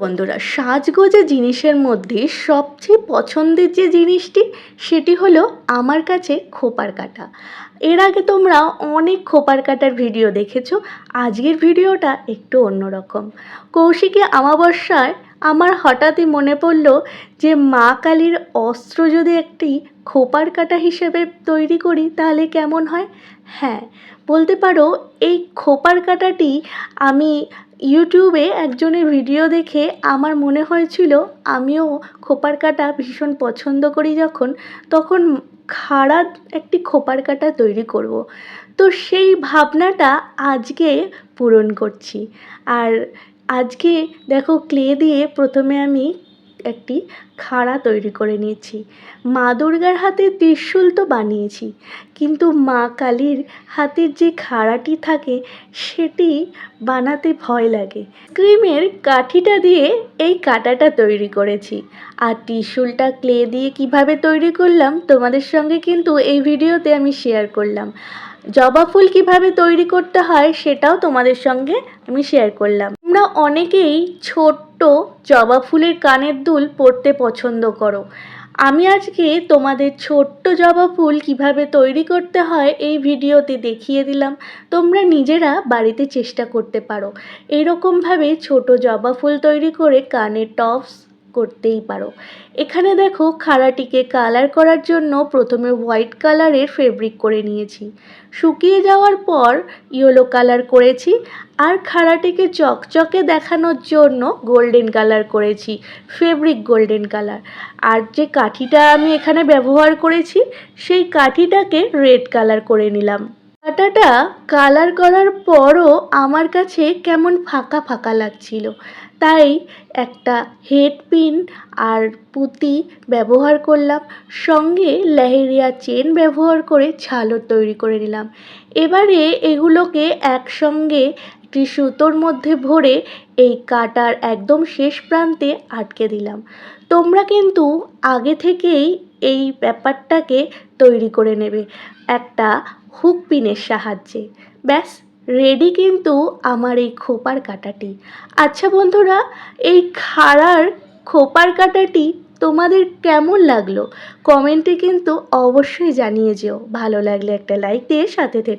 বন্ধুরা, সাজগোজা জিনিসের মধ্যে সবচেয়ে পছন্দের যে জিনিসটি, সেটি হলো আমার কাছে খোপার কাটা। এর আগে তোমরা অনেক খোপার কাটার ভিডিও দেখেছ, আজকের ভিডিওটা একটু অন্যরকম। কৌশিকী অমাবস্যায় আমার হঠাৎই মনে পড়ল যে মা কালীর অস্ত্র যদি একটি খোপার কাটা হিসেবে তৈরি করি, তাহলে কেমন হয়? হ্যাঁ বলতে পারো এই খোপার কাটাটি আমি ইউটিউবে একজনের ভিডিও দেখে আমার মনে হয়েছিল, আমিও খোপার কাটা ভীষণ পছন্দ করি যখন, তখন খাড়া একটি খোপার কাটা তৈরি করব। তো সেই ভাবনাটা আজকে পূরণ করছি। আর আজকে দেখো ক্লে দিয়ে প্রথমে আমি একটি খাড়া তৈরি করে নিয়েছি। মা দুর্গার হাতে ত্রিশূল তো বানিয়েছি, কিন্তু মা কালীর হাতের যে খাড়াটি থাকে, সেটি বানাতে ভয় লাগে। ক্রিমের কাঠিটা দিয়ে এই কাটাটা তৈরি করেছি। আর ত্রিশূলটা ক্লে দিয়ে কীভাবে তৈরি করলাম, তোমাদের সঙ্গে কিন্তু এই ভিডিওতে আমি শেয়ার করলাম। জবা ফুল কীভাবে তৈরি করতে হয় সেটাও তোমাদের সঙ্গে আমি শেয়ার করলাম। তোমরা অনেকেই ছোট্ট জবা ফুলের কানের দুল পরতে পছন্দ করো। আমি আজকে তোমাদের ছোট্ট জবা ফুল কীভাবে তৈরি করতে হয় এই ভিডিওতে দেখিয়ে দিলাম। তোমরা নিজেরা বাড়িতে চেষ্টা করতে পারো। এরকমভাবে ছোট জবা ফুল তৈরি করে কানের টপস করতেই পারো। এখানে দেখো খাড়াটিকে কালার করার জন্য প্রথমে হোয়াইট কালারের ফেব্রিক করে নিয়েছি। শুকিয়ে যাওয়ার পর ইয়েলো কালার করেছি আর খাড়াটিকে চকচকে দেখানোর জন্য গোল্ডেন কালার করেছি ফেব্রিক গোল্ডেন কালার আর যে কাঠিটা আমি এখানে ব্যবহার করেছি, সেই কাঠিটাকে রেড কালার করে নিলাম। কাঁটাটা কালার করার পরও আমার কাছে কেমন ফাঁকা ফাঁকা লাগছিল। তাই একটা হেড পিন আর পুঁতি ব্যবহার করলাম। সঙ্গে লেহেরিয়া চেন ব্যবহার করে ঝালর তৈরি করে নিলাম। এবারে এগুলোকে একসঙ্গে একটি সুতোর মধ্যে ভরে এই কাটার একদম শেষ প্রান্তে আটকে দিলাম। তোমরা কিন্তু আগে থেকেই এই ব্যাপারটাকে তৈরি করে নেবে একটা হুক পিনের সাহায্যে। ব্যাস রেডি কিন্তু আমার এই খোপার কাটাটি। আচ্ছা বন্ধুরা, এই খাড়ার খোপার কাটাটি তোমাদের কেমন লাগল? কমেন্টে কিন্তু অবশ্যই জানিয়ে যেও। ভালো লাগলে একটা লাইক দিয়ে সাথে থেকে